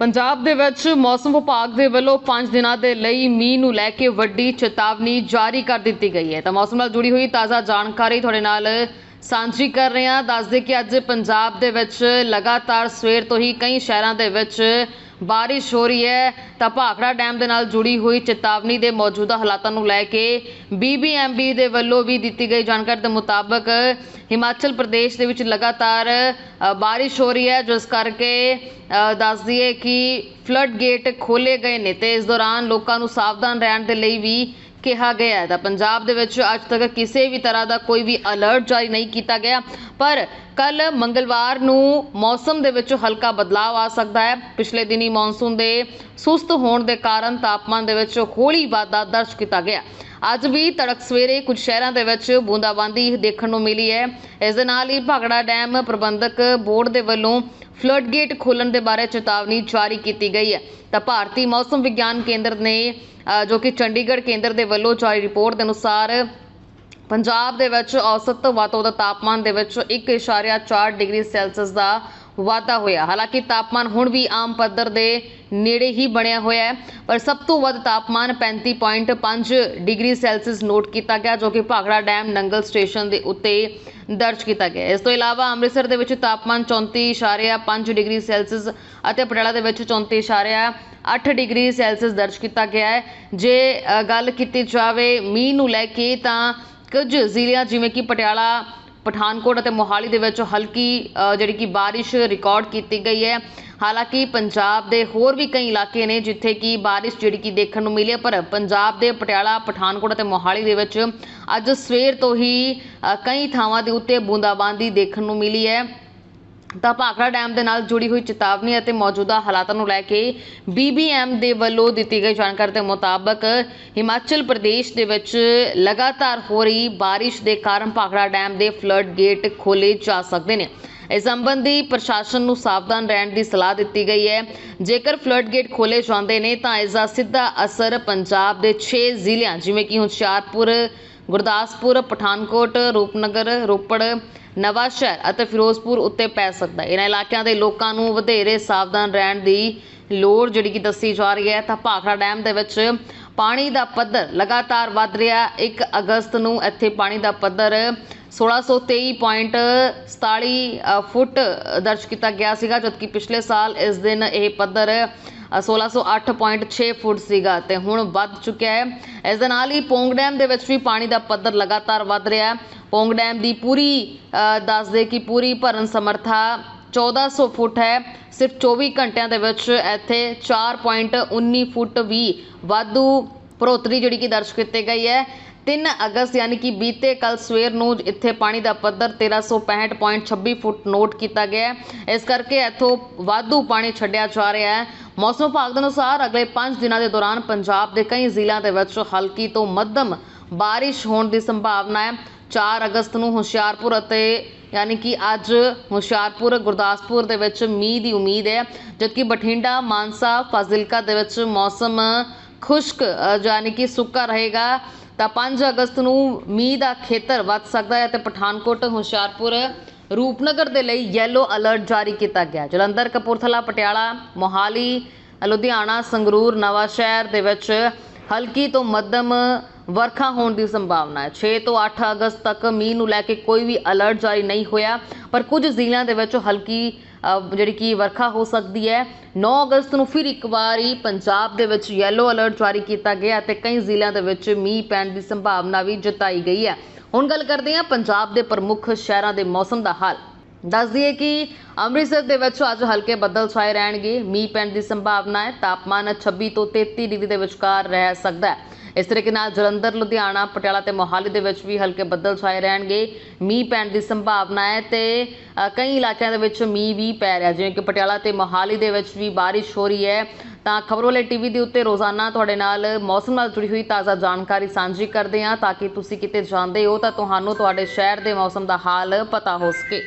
ਪੰਜਾਬ ਦੇ ਵਿੱਚ ਮੌਸਮ ਵਿਭਾਗ ਦੇ ਵੱਲੋਂ 5 ਦਿਨਾਂ ਦੇ ਲਈ ਮੀਂਹ ਨੂੰ ਲੈ ਕੇ ਵੱਡੀ ਚੇਤਾਵਨੀ ਜਾਰੀ ਕਰ ਦਿੱਤੀ ਗਈ ਹੈ। ਤਾਂ ਮੌਸਮ ਨਾਲ ਜੁੜੀ ਹੋਈ ਤਾਜ਼ਾ ਜਾਣਕਾਰੀ ਤੁਹਾਡੇ ਨਾਲ ਸਾਂਝੀ ਕਰ ਰਹੇ ਹਾਂ। ਦੱਸਦੇ ਕਿ ਅੱਜ ਪੰਜਾਬ ਦੇ ਵਿੱਚ ਲਗਾਤਾਰ ਸਵੇਰ ਤੋਂ ਹੀ ਕਈ ਸ਼ਹਿਰਾਂ ਦੇ ਵਿੱਚ ਬਾਰਿਸ਼ ਹੋ ਰਹੀ ਹੈ ਤਾਂ ਭਾਖੜਾ ਡੈਮ ਦੇ ਨਾਲ ਜੁੜੀ ਹੋਈ ਚੇਤਾਵਨੀ ਦੇ ਮੌਜੂਦਾ ਹਾਲਾਤਾਂ ਨੂੰ ਲੈ ਕੇ ਬੀਬੀਐਮਬੀ ਦੇ ਵੱਲੋਂ ਵੀ ਦਿੱਤੀ ਗਈ ਜਾਣਕਾਰੀ ਦੇ ਮੁਤਾਬਕ ਹਿਮਾਚਲ ਪ੍ਰਦੇਸ਼ ਦੇ ਵਿੱਚ ਲਗਾਤਾਰ ਬਾਰਿਸ਼ ਹੋ ਰਹੀ ਹੈ ਜਿਸ ਕਰਕੇ ਅ, ਦੱਸ ਦਈਏ ਕਿ ਫਲੱਡ ਗੇਟ ਖੋਲੇ ਗਏ ਨੇ ਤੇ ਇਸ ਦੌਰਾਨ ਲੋਕਾਂ ਨੂੰ ਸਾਵਧਾਨ ਰਹਿਣ ਦੇ ਲਈ ਵੀ ਕਿਹਾ ਗਿਆ ਹੈ। ਤਾਂ ਪੰਜਾਬ ਦੇ ਵਿੱਚ ਅੱਜ ਤੱਕ ਕਿਸੇ ਵੀ ਤਰ੍ਹਾਂ ਦਾ ਕੋਈ ਵੀ ਅਲਰਟ ਜਾਰੀ ਨਹੀਂ ਕੀਤਾ ਗਿਆ ਪਰ ਕੱਲ ਮੰਗਲਵਾਰ ਨੂੰ ਮੌਸਮ ਦੇ ਵਿੱਚ ਹਲਕਾ ਬਦਲਾਅ ਆ ਸਕਦਾ ਹੈ। ਪਿਛਲੇ ਦਿਨੀ ਮੌਨਸੂਨ ਦੇ ਸੁਸਤ ਹੋਣ ਦੇ ਕਾਰਨ ਤਾਪਮਾਨ ਦੇ ਵਿੱਚ ਹੌਲੀ ਵਾਧਾ ਦਰਜ ਕੀਤਾ ਗਿਆ। ਅੱਜ ਵੀ ਤੜਕ ਸਵੇਰੇ ਕੁਝ ਸ਼ਹਿਰਾਂ ਦੇ ਵਿੱਚ ਬੂੰਦਾਬਾਂਦੀ ਦੇਖਣ ਨੂੰ ਮਿਲੀ ਹੈ। ਇਸ ਦੇ ਨਾਲ ਹੀ ਭਾਗੜਾ ਡੈਮ ਪ੍ਰਬੰਧਕ ਬੋਰਡ ਦੇ ਵੱਲੋਂ ਫਲੱਡ ਗੇਟ ਖੋਲਣ ਦੇ ਬਾਰੇ ਚੇਤਾਵਨੀ ਜਾਰੀ ਕੀਤੀ ਗਈ ਹੈ। ਤਾਂ ਭਾਰਤੀ ਮੌਸਮ ਵਿਗਿਆਨ ਕੇਂਦਰ ਨੇ ਜੋ ਕਿ ਚੰਡੀਗੜ੍ਹ ਕੇਂਦਰ ਦੇ ਵੱਲੋਂ ਜਾਰੀ ਰਿਪੋਰਟ ਦੇ ਅਨੁਸਾਰ ਪੰਜਾਬ ਦੇ ਵਿੱਚ ਔਸਤ ਵੱਧ ਦਾ ਤਾਪਮਾਨ ਦੇ ਵਿੱਚ 1.4 ਡਿਗਰੀ ਸੈਲਸੀਅਸ ਦਾ ਵਾਧਾ ਹੋਇਆ। ਹਾਲਾਂਕਿ ਤਾਪਮਾਨ ਹੁਣ ਵੀ ਆਮ ਪੱਧਰ ਦੇ ਨੇੜੇ ਹੀ ਬਣਿਆ ਹੋਇਆ ਹੈ, ਪਰ ਸਭ ਤੋਂ ਵੱਧ ਤਾਪਮਾਨ 35.5 ਡਿਗਰੀ ਸੈਲਸੀਅਸ ਨੋਟ ਕੀਤਾ ਗਿਆ, ਜੋ ਕਿ ਭਾਖੜਾ ਡੈਮ ਨੰਗਲ ਸਟੇਸ਼ਨ ਦੇ ਉੱਤੇ ਦਰਜ ਕੀਤਾ ਗਿਆ ਇਸ ਤੋਂ ਇਲਾਵਾ ਅੰਮ੍ਰਿਤਸਰ ਦੇ ਵਿੱਚ ਤਾਪਮਾਨ 34.5 ਡਿਗਰੀ ਸੈਲਸੀਅਸ ਅਤੇ ਪਟਿਆਲਾ ਦੇ ਵਿੱਚ 34.8 ਡਿਗਰੀ ਸੈਲਸੀਅਸ ਦਰਜ ਕੀਤਾ ਗਿਆ ਹੈ। ਜੇ ਗੱਲ ਕੀਤੀ ਜਾਵੇ ਮੀਂਹ ਨੂੰ ਲੈ ਕੇ ਤਾਂ ਕੁਝ ਜ਼ਿਲ੍ਹਿਆਂ ਜਿਵੇਂ ਕਿ ਪਟਿਆਲਾ, ਪਠਾਨਕੋਟ ਅਤੇ ਮੋਹਾਲੀ ਦੇ ਵਿੱਚ ਹਲਕੀ ਜਿਹੜੀ ਕਿ ਬਾਰਿਸ਼ ਰਿਕਾਰਡ ਕੀਤੀ ਗਈ ਹੈ। ਹਾਲਾਂਕਿ ਪੰਜਾਬ ਦੇ ਹੋਰ ਵੀ ਕਈ ਇਲਾਕੇ ਨੇ ਜਿੱਥੇ ਕਿ ਬਾਰਿਸ਼ ਜਿਹੜੀ ਕਿ ਦੇਖਣ ਨੂੰ ਮਿਲੀ ਹੈ, ਪਰ ਪੰਜਾਬ ਦੇ ਪਟਿਆਲਾ, ਪਠਾਨਕੋਟ ਅਤੇ ਮੋਹਾਲੀ ਦੇ ਵਿੱਚ ਅੱਜ ਸਵੇਰ ਤੋਂ ਹੀ ਕਈ ਥਾਵਾਂ ਦੇ ਉੱਤੇ ਬੂੰਦਾਬਾਂਦੀ ਦੇਖਣ ਨੂੰ ਮਿਲੀ ਹੈ। ਤਾਂ ਭਾਖੜਾ ਡੈਮ ਦੇ ਨਾਲ ਜੁੜੀ ਹੋਈ ਚੇਤਾਵਨੀ ਅਤੇ ਮੌਜੂਦਾ ਹਾਲਾਤਾਂ ਨੂੰ ਲੈ ਕੇ ਬੀਬੀਐਮ ਦੇ ਵੱਲੋਂ ਦਿੱਤੀ ਗਈ ਜਾਣਕਾਰੀ ਦੇ ਮੁਤਾਬਕ ਹਿਮਾਚਲ ਪ੍ਰਦੇਸ਼ ਦੇ ਵਿੱਚ ਲਗਾਤਾਰ ਹੋ ਰਹੀ ਬਾਰਿਸ਼ ਦੇ ਕਾਰਨ ਭਾਖੜਾ ਡੈਮ ਦੇ ਫਲੱਡ ਗੇਟ ਖੋਲੇ ਜਾ ਸਕਦੇ ਨੇ। ਇਸ ਸੰਬੰਧੀ ਪ੍ਰਸ਼ਾਸਨ ਨੂੰ ਸਾਵਧਾਨ ਰਹਿਣ ਦੀ ਸਲਾਹ ਦਿੱਤੀ ਗਈ ਹੈ। ਜੇਕਰ ਫਲੱਡ ਗੇਟ ਖੋਲੇ ਜਾਂਦੇ ਨੇ ਤਾਂ ਇਸ ਦਾ ਸਿੱਧਾ ਅਸਰ ਪੰਜਾਬ ਦੇ 6 ਜ਼ਿਲ੍ਹਿਆਂ, ਜਿਵੇਂ ਕਿ ਹੁਸ਼ਿਆਰਪੁਰ ਗੁਰਦਾਸਪੁਰ ਪਠਾਨਕੋਟ ਰੂਪਨਗਰ ਰੋਪੜ ਨਵਾਂ ਸ਼ਹਿਰ ਅਤੇ ਫਿਰੋਜ਼ਪੁਰ ਉੱਤੇ ਪੈ ਸਕਦਾ ਹੈ। ਇਹਨਾਂ ਇਲਾਕਿਆਂ ਦੇ ਲੋਕਾਂ ਨੂੰ ਵਧੇਰੇ ਸਾਵਧਾਨ ਰਹਿਣ ਦੀ ਲੋੜ ਜਿਹੜੀ ਕਿ ਦੱਸੀ ਜਾ ਰਹੀ ਹੈ। ਤਾਂ ਭਾਖੜਾ ਡੈਮ ਦੇ ਵਿੱਚ ਪਾਣੀ ਦਾ ਪੱਧਰ ਲਗਾਤਾਰ ਵੱਧ ਰਿਹਾ 1 ਅਗਸਤ ਨੂੰ ਇੱਥੇ ਪਾਣੀ ਦਾ ਪੱਧਰ 1623.47 ਅ, ਫੁੱਟ ਦਰਜ ਕੀਤਾ ਗਿਆ ਸੀਗਾ ਜਦਕਿ ਪਿਛਲੇ ਸਾਲ ਇਸ ਦਿਨ ਇਹ ਪੱਧਰ 1608.6 ਫੁੱਟ ਸੀਗਾ ਤੇ ਹੁਣ ਵੱਧ ਚੁੱਕਿਆ ਹੈ। ਇਸ ਦੇ ਨਾਲ ਹੀ ਪੋਂਗ ਡੈਮ ਦੇ ਵਿੱਚ ਵੀ ਪਾਣੀ ਦਾ ਪੱਧਰ ਲਗਾਤਾਰ ਵੱਧ ਰਿਹਾ ਹੈ। ਪੋਂਗ ਡੈਮ ਦੀ ਪੂਰੀ ਦੱਸਦੇ ਕਿ ਪੂਰੀ ਭਰਨ ਸਮਰੱਥਾ 1400 ਫੁੱਟ ਹੈ। ਸਿਰਫ 24 ਘੰਟਿਆਂ ਦੇ ਵਿੱਚ ਇੱਥੇ 4.19 ਫੁੱਟ ਵੀ ਵਾਧੂ ਭਰੋਤਰੀ ਜਿਹੜੀ ਕਿ ਦਰਜ ਕੀਤੀ ਗਈ ਹੈ। 3 ਅਗਸਤ ਯਾਨੀ ਕਿ ਬੀਤੇ ਕੱਲ ਸਵੇਰ ਨੂੰ ਇੱਥੇ ਪਾਣੀ ਦਾ ਪੱਧਰ 1365.26 ਫੁੱਟ ਨੋਟ ਕੀਤਾ ਗਿਆ ਹੈ। ਇਸ ਕਰਕੇ ਇੱਥੋਂ ਵਾਧੂ ਪਾਣੀ ਛੱਡਿਆ ਜਾ ਰਿਹਾ ਹੈ। ਮੌਸਮ ਵਿਭਾਗ ਦੇ ਅਨੁਸਾਰ ਅਗਲੇ 5 ਦਿਨਾਂ ਦੇ ਦੌਰਾਨ ਪੰਜਾਬ ਦੇ ਕਈ ਜ਼ਿਲ੍ਹਿਆਂ ਦੇ ਵਿੱਚ ਹਲਕੀ ਤੋਂ ਮੱਧਮ ਬਾਰਿਸ਼ ਹੋਣ ਦੀ ਸੰਭਾਵਨਾ ਹੈ। 4 ਅਗਸਤ ਨੂੰ ਹੁਸ਼ਿਆਰਪੁਰ ਅਤੇ ਯਾਨੀ ਕਿ ਅੱਜ ਹੁਸ਼ਿਆਰਪੁਰ, ਗੁਰਦਾਸਪੁਰ ਦੇ ਵਿੱਚ ਮੀਂਹ ਦੀ ਉਮੀਦ ਹੈ। ਜਦਕਿ ਬਠਿੰਡਾ, ਮਾਨਸਾ, ਫਾਜ਼ਿਲਕਾ ਦੇ ਵਿੱਚ ਮੌਸਮ ਖੁਸ਼ਕ ਯਾਨੀ ਕਿ ਸੁੱਕਾ ਰਹੇਗਾ, ਤਾਂ 5 ਅਗਸਤ ਨੂੰ ਮੀਂਹ ਦਾ ਖੇਤਰ ਵੱਧ ਸਕਦਾ ਹੈ ਤੇ ਪਠਾਨਕੋਟ, ਹੁਸ਼ਿਆਰਪੁਰ, ਰੂਪਨਗਰ ਦੇ ਲਈ ਯੈਲੋ ਅਲਰਟ ਜਾਰੀ ਕੀਤਾ ਗਿਆ। ਜਲੰਧਰ, ਕਪੂਰਥਲਾ, ਪਟਿਆਲਾ, ਮੋਹਾਲੀ, ਲੁਧਿਆਣਾ, ਸੰਗਰੂਰ ਨਵਾਂ ਸ਼ਹਿਰ ਦੇ ਵਿੱਚ ਹਲਕੀ ਤੋਂ ਮੱਧਮ ਵਰਖਾ ਹੋਣ ਦੀ ਸੰਭਾਵਨਾ ਹੈ। 6 ਤੋਂ 8 ਅਗਸਤ ਤੱਕ ਮੀਂਹ ਨੂੰ ਲੈ ਕੇ ਕੋਈ ਵੀ ਅਲਰਟ ਜਾਰੀ ਨਹੀਂ ਹੋਇਆ, ਪਰ ਕੁਝ ਜ਼ਿਲ੍ਹਿਆਂ ਦੇ ਵਿੱਚ ਹਲਕੀ ਜਿਹੜੀ ਕਿ ਵਰਖਾ ਹੋ ਸਕਦੀ ਹੈ। 9 ਅਗਸਤ ਨੂੰ ਫਿਰ ਇੱਕ ਵਾਰੀ ਪੰਜਾਬ ਦੇ ਵਿੱਚ ਯੈਲੋ ਅਲਰਟ ਜਾਰੀ ਕੀਤਾ ਗਿਆ ਅਤੇ ਕਈ ਜ਼ਿਲ੍ਹਿਆਂ ਦੇ ਵਿੱਚ ਮੀਂਹ ਪੈਣ ਦੀ ਸੰਭਾਵਨਾ ਵੀ ਜਤਾਈ ਗਈ ਹੈ। ਹੁਣ ਗੱਲ ਕਰਦੇ ਹਾਂ ਪੰਜਾਬ ਦੇ ਪ੍ਰਮੁੱਖ ਸ਼ਹਿਰਾਂ ਦੇ ਮੌਸਮ ਦਾ ਹਾਲ। ਦੱਸ ਦਈਏ ਕਿ ਅੰਮ੍ਰਿਤਸਰ ਦੇ ਵਿੱਚ ਅੱਜ ਹਲਕੇ ਬੱਦਲ ਛਾਏ ਰਹਿਣਗੇ। ਮੀਂਹ ਪੈਣ ਦੀ ਸੰਭਾਵਨਾ ਹੈ। ਤਾਪਮਾਨ 26 ਤੋਂ 33 ਡਿਗਰੀ ਦੇ ਵਿਚਕਾਰ ਰਹਿ ਸਕਦਾ ਹੈ। ਇਸ ਤਰੀਕੇ ਨਾਲ ਜਲੰਧਰ, ਲੁਧਿਆਣਾ, ਪਟਿਆਲਾ ਤੇ ਮੋਹਾਲੀ ਦੇ ਵਿੱਚ ਵੀ ਹਲਕੇ ਬੱਦਲ ਛਾਏ ਰਹਿਣਗੇ। ਮੀਂਹ ਪੈਣ ਦੀ ਸੰਭਾਵਨਾ ਹੈ ਤੇ ਕਈ ਇਲਾਕਿਆਂ ਦੇ ਵਿੱਚ ਮੀਂਹ ਵੀ ਪੈ ਰਿਹਾ, ਜਿਵੇਂ ਕਿ ਪਟਿਆਲਾ ਤੇ ਮੋਹਾਲੀ ਦੇ ਵਿੱਚ ਵੀ ਬਾਰਿਸ਼ ਹੋ ਰਹੀ ਹੈ। ਤਾਂ ਖਬਰ ਵਾਲੇ ਟੀਵੀ ਦੇ ਉੱਤੇ ਰੋਜ਼ਾਨਾ ਤੁਹਾਡੇ ਨਾਲ ਮੌਸਮ ਨਾਲ ਜੁੜੀ ਹੋਈ ਤਾਜ਼ਾ ਜਾਣਕਾਰੀ ਸਾਂਝੀ ਕਰਦੇ ਹਾਂ। ਤਾਂ ਕਿ ਤੁਸੀਂ ਕਿਤੇ ਜਾਂਦੇ ਹੋ ਤਾਂ ਤੁਹਾਨੂੰ ਤੁਹਾਡੇ ਸ਼ਹਿਰ ਦੇ ਮੌਸਮ ਦਾ ਹਾਲ ਪਤਾ ਹੋ ਸਕੇ।